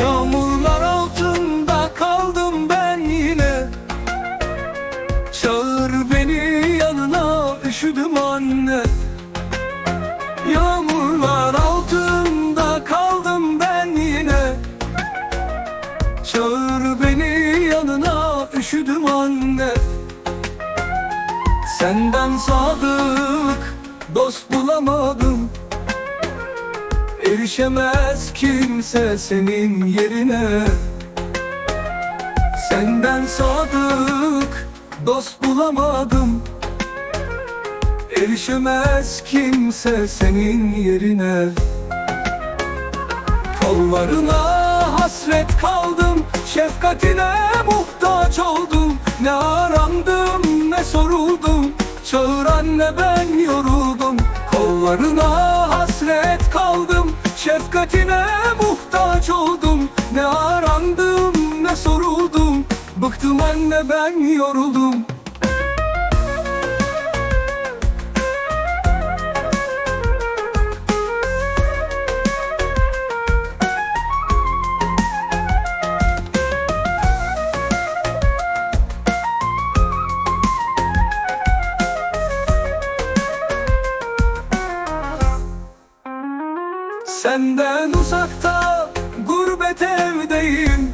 Yağmurlar altında kaldım ben yine. Çağır beni yanına üşüdüm anne. Yağmurlar altında kaldım ben yine. Çağır beni yanına üşüdüm anne. Senden sadık dost bulamadım. Erişemez kimse senin yerine. Senden sadık dost bulamadım. Erişemez kimse senin yerine. Kollarına hasret kaldım Şefkatine muhtaç oldum. Ne arandım ne soruldum. Çağır anne ben yoruldum. Kollarına hasret Şefkatine muhtaç oldum. Ne arandım ne soruldum. Bıktım anne ben yoruldum Senden uzakta gurbet evdeyim.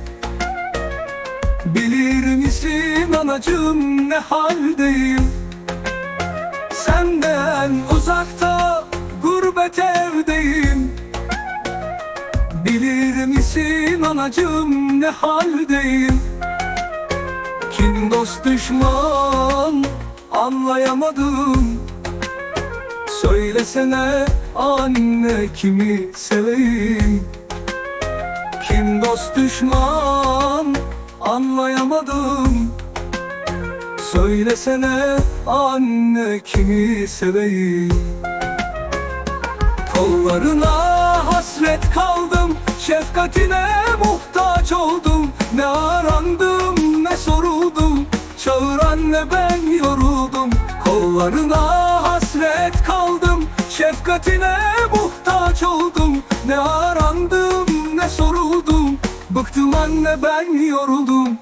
Bilir misin anacığım ne haldeyim? Senden uzakta gurbet evdeyim. Bilir misin anacığım ne haldeyim? Kim dost düşman anlayamadım. Söylesene anne kimi seveyim? Kim dost düşman? Anlayamadım. Söylesene anne kimi seveyim? Kollarına hasret kaldım Şefkatine muhtaç oldum. Ne arandım ne soruldum Çağır anne ben yoruldum. Kollarına hasret kaldım Şefkatine muhtaç oldum. Ne arandım ne soruldum. Bıktım anne ben yoruldum